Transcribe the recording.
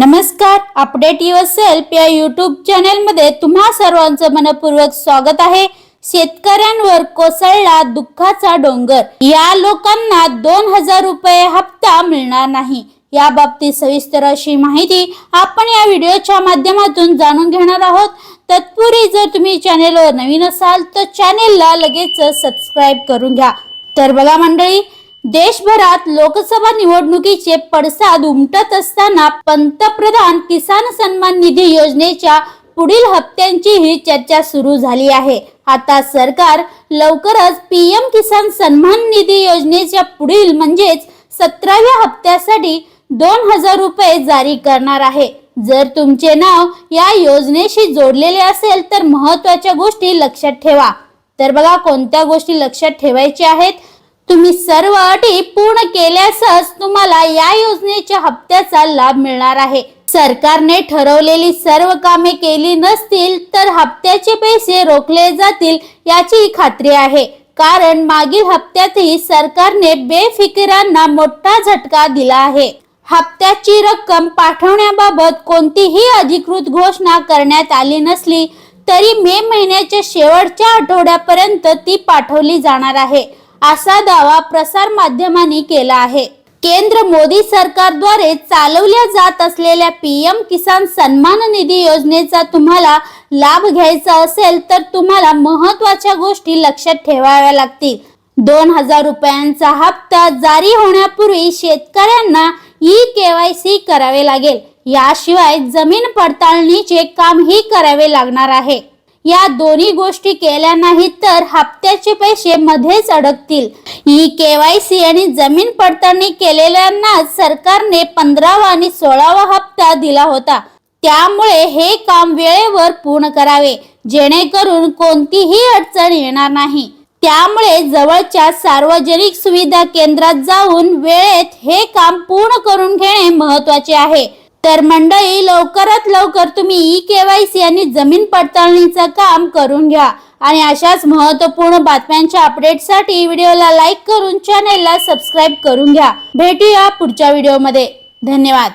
नमस्कार update yourself या YouTube चॅनेलमध्ये तुम्हा सर्वांचं मनपूर्वक स्वागत आहे. शेतकऱ्यांवर कोसळला दुःखाचा डोंगर. या लोकांना दोन हजार रुपये हप्ता मिळणार नाही. या बाबतीत सविस्तर अशी माहिती आपण या व्हिडिओच्या माध्यमातून जाणून घेणार आहोत. तत्पूर्वी जर तुम्ही चॅनेलवर नवीन असाल तर चॅनेलला लगेच सबस्क्राईब करून घ्या. तर बघा मंडळी देशभरात लोकसभा निवडणुकीचे पडसाद उमटत असताना पंतप्रधान किसान सन्मान निधी योजनेच्या पुढील हप्त्यांचीही चर्चा सुरू झाली आहे. आता सरकार लवकरच पीएम किसान सन्मान निधी योजनेच्या पुढील म्हणजेच सतराव्या हप्त्यासाठी दोन हजार रुपये जारी करणार आहे. जर तुमचे नाव या योजनेशी जोडलेले असेल तर महत्त्वाच्या गोष्टी लक्षात ठेवा. तर बघा कोणत्या गोष्टी लक्षात ठेवायच्या आहेत? तुम्ही सर्व अटी पूर्ण केल्यासच तुम्हाला या योजनेच्या हप्त्याचा लाभ मिळणार आहे. सरकारने ठरवलेली सर्व कामे केली नसतील तर हप्त्याचे पैसे रोखले जातील याची खात्री आहे. कारण मागील हप्त्यातही सरकारने बेफिकिरांना मोठा झटका दिला आहे. हप्त्याची रक्कम पाठवण्याबाबत कोणतीही अधिकृत घोषणा करण्यात आली नसली तरी मे महिन्याच्या शेवटच्या आठवड्यापर्यंत ती पाठवली जाणार आहे. असा दावा प्रसार माध्यमांनी केला आहे. केंद्र मोदी सरकारद्वारे चालवल्या जात असलेल्या पीएम किसान सन्मान निधी योजनेचा तुम्हाला लाभ घ्यायचा असेल तर तुम्हाला महत्त्वाच्या गोष्टी लक्षात ठेवाव्या लागतील. दोन हजार रुपयांचा हप्ता जारी होण्यापूर्वी शेतकऱ्यांना ई केवायसी करावे लागेल. याशिवाय जमीन पडताळणीचे कामही करावे लागणार आहे. या दोन्ही गोष्टी केल्या नाहीत तर हप्त्याचे पैसे मध्येच अडकतील. ही केवायसी आणि जमीन पडताळणी केलेल्यांना सरकारने पंधरावा आणि सोळावा हप्ता दिला होता. त्यामुळे हे काम वेळेवर पूर्ण करावे जेणेकरून कोणतीही अडचण येणार नाही. त्यामुळे जवळच्या सार्वजनिक सुविधा केंद्रात जाऊन वेळेत हे काम पूर्ण करून घेणे महत्त्वाचे आहे. तर मंडळी लवकरात लवकर तुम्ही ई केवायसी आणि जमीन पडताळणीचं काम करून घ्या. आणि अशाच महत्त्वपूर्ण बातम्यांच्या अपडेटसाठी व्हिडिओला लाईक करून चॅनेलला सबस्क्राईब करून घ्या. भेटूया पुढच्या व्हिडिओमध्ये धन्यवाद.